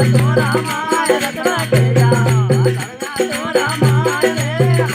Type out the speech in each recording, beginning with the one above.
રામાય Raghunath Jay Ram રામાય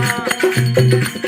Thank you.